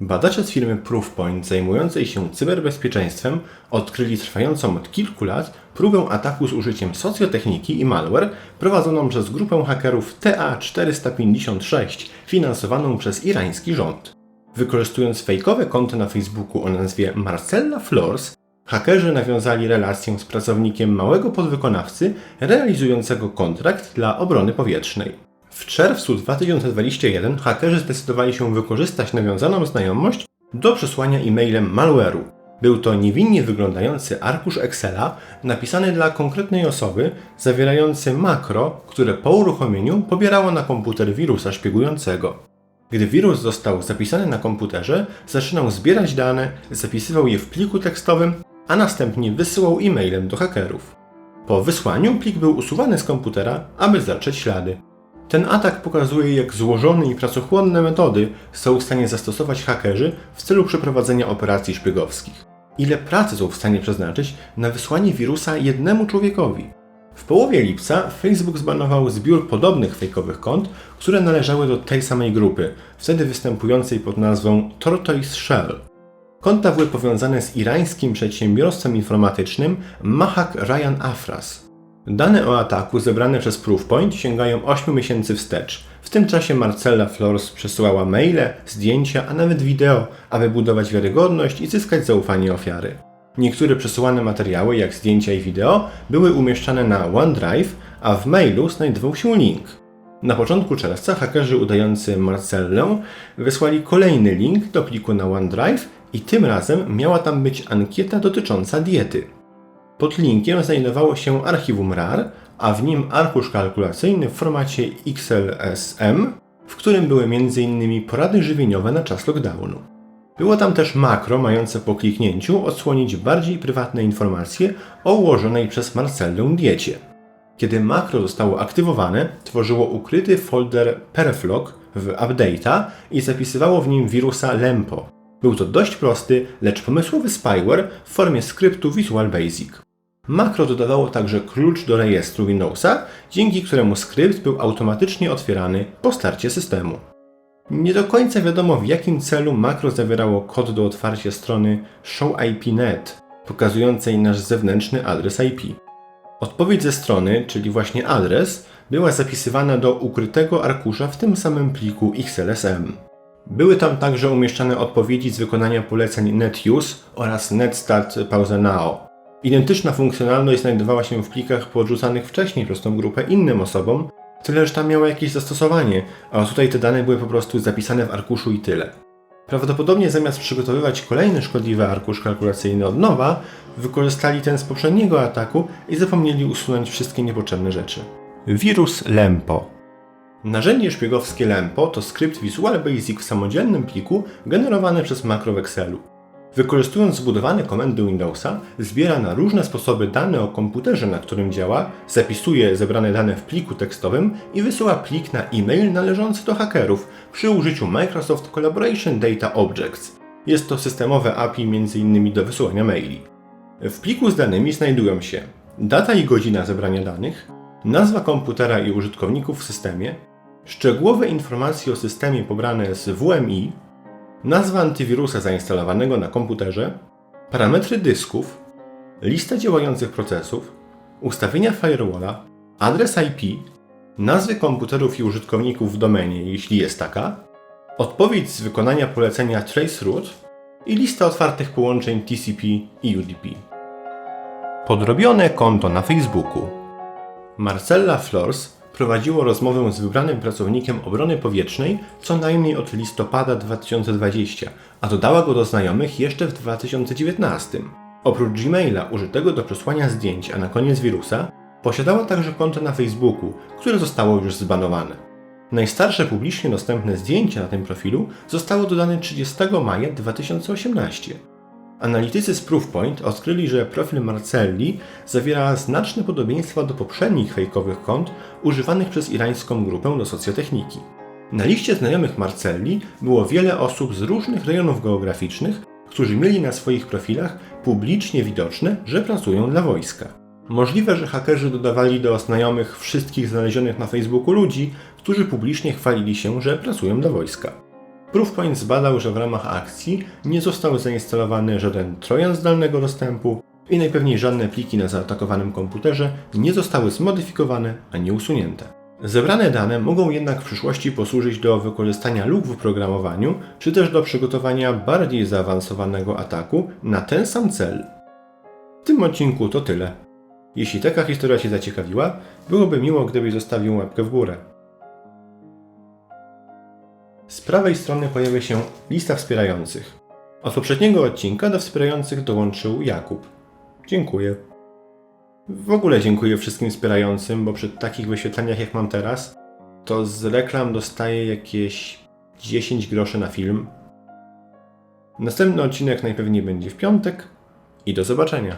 Badacze z firmy Proofpoint zajmującej się cyberbezpieczeństwem odkryli trwającą od kilku lat próbę ataku z użyciem socjotechniki i malware prowadzoną przez grupę hakerów TA456 finansowaną przez irański rząd. Wykorzystując fejkowe konto na Facebooku o nazwie Marcella Flores, hakerzy nawiązali relację z pracownikiem małego podwykonawcy realizującego kontrakt dla obrony powietrznej. W czerwcu 2021 hakerzy zdecydowali się wykorzystać nawiązaną znajomość do przesłania e-mailem malware'u. Był to niewinnie wyglądający arkusz Excela napisany dla konkretnej osoby, zawierający makro, które po uruchomieniu pobierało na komputer wirusa szpiegującego. Gdy wirus został zapisany na komputerze, zaczynał zbierać dane, zapisywał je w pliku tekstowym, a następnie wysyłał e-mailem do hakerów. Po wysłaniu plik był usuwany z komputera, aby zatrzeć ślady. Ten atak pokazuje, jak złożone i pracochłonne metody są w stanie zastosować hakerzy w celu przeprowadzenia operacji szpiegowskich. Ile pracy są w stanie przeznaczyć na wysłanie wirusa jednemu człowiekowi? W połowie lipca Facebook zbanował zbiór podobnych fejkowych kont, które należały do tej samej grupy, wtedy występującej pod nazwą Tortoise Shell. Konta były powiązane z irańskim przedsiębiorstwem informatycznym Mahak Ryan Afras. Dane o ataku zebrane przez Proofpoint sięgają 8 miesięcy wstecz. W tym czasie Marcella Flores przesyłała maile, zdjęcia, a nawet wideo, aby budować wiarygodność i zyskać zaufanie ofiary. Niektóre przesyłane materiały, jak zdjęcia i wideo, były umieszczane na OneDrive, a w mailu znajdował się link. Na początku czerwca hakerzy udający Marcellę wysłali kolejny link do pliku na OneDrive i tym razem miała tam być ankieta dotycząca diety. Pod linkiem znajdowało się archiwum RAR, a w nim arkusz kalkulacyjny w formacie XLSM, w którym były m.in. porady żywieniowe na czas lockdownu. Było tam też makro mające po kliknięciu odsłonić bardziej prywatne informacje o ułożonej przez Marcellę diecie. Kiedy makro zostało aktywowane, tworzyło ukryty folder Perflog w Update'a i zapisywało w nim wirusa Lempo. Był to dość prosty, lecz pomysłowy spyware w formie skryptu Visual Basic. Makro dodawało także klucz do rejestru Windowsa, dzięki któremu skrypt był automatycznie otwierany po starcie systemu. Nie do końca wiadomo w jakim celu makro zawierało kod do otwarcia strony showIP.net, pokazującej nasz zewnętrzny adres IP. Odpowiedź ze strony, czyli właśnie adres, była zapisywana do ukrytego arkusza w tym samym pliku XLSM. Były tam także umieszczane odpowiedzi z wykonania poleceń NetUse oraz NetStart Pause Now, Identyczna funkcjonalność znajdowała się w plikach podrzucanych wcześniej przez tą grupę innym osobom, tyle że tam miała jakieś zastosowanie, a tutaj te dane były po prostu zapisane w arkuszu i tyle. Prawdopodobnie zamiast przygotowywać kolejny szkodliwy arkusz kalkulacyjny od nowa, wykorzystali ten z poprzedniego ataku i zapomnieli usunąć wszystkie niepotrzebne rzeczy. Wirus Lempo Narzędzie szpiegowskie Lempo to skrypt Visual Basic w samodzielnym pliku generowany przez makro w Excelu. Wykorzystując zbudowane komendy Windowsa, zbiera na różne sposoby dane o komputerze, na którym działa, zapisuje zebrane dane w pliku tekstowym i wysyła plik na e-mail należący do hakerów przy użyciu Microsoft Collaboration Data Objects. Jest to systemowe API m.in. do wysyłania maili. W pliku z danymi znajdują się data i godzina zebrania danych, nazwa komputera i użytkowników w systemie, szczegółowe informacje o systemie pobrane z WMI, nazwa antywirusa zainstalowanego na komputerze, parametry dysków, lista działających procesów, ustawienia firewalla, adres IP, nazwy komputerów i użytkowników w domenie, jeśli jest taka, odpowiedź z wykonania polecenia traceroute i lista otwartych połączeń TCP i UDP. Podrobione konto na Facebooku. Marcella Flors prowadziło rozmowę z wybranym pracownikiem obrony powietrznej co najmniej od listopada 2020, a dodała go do znajomych jeszcze w 2019. Oprócz Gmaila użytego do przesłania zdjęć, a na koniec wirusa, posiadała także konto na Facebooku, które zostało już zbanowane. Najstarsze publicznie dostępne zdjęcie na tym profilu zostało dodane 30 maja 2018. Analitycy z Proofpoint odkryli, że profil Marcelli zawiera znaczne podobieństwa do poprzednich fejkowych kont używanych przez irańską grupę do socjotechniki. Na liście znajomych Marcelli było wiele osób z różnych rejonów geograficznych, którzy mieli na swoich profilach publicznie widoczne, że pracują dla wojska. Możliwe, że hakerzy dodawali do znajomych wszystkich znalezionych na Facebooku ludzi, którzy publicznie chwalili się, że pracują dla wojska. Proofpoint zbadał, że w ramach akcji nie został zainstalowany żaden trojan zdalnego dostępu i najpewniej żadne pliki na zaatakowanym komputerze nie zostały zmodyfikowane ani usunięte. Zebrane dane mogą jednak w przyszłości posłużyć do wykorzystania luk w programowaniu, czy też do przygotowania bardziej zaawansowanego ataku na ten sam cel. W tym odcinku to tyle. Jeśli taka historia Cię zaciekawiła, byłoby miło, gdybyś zostawił łapkę w górę. Z prawej strony pojawia się lista wspierających. Od poprzedniego odcinka do wspierających dołączył Jakub. Dziękuję. W ogóle dziękuję wszystkim wspierającym, bo przy takich wyświetleniach jak mam teraz, to z reklam dostaję jakieś 10 groszy na film. Następny odcinek najpewniej będzie w piątek i do zobaczenia.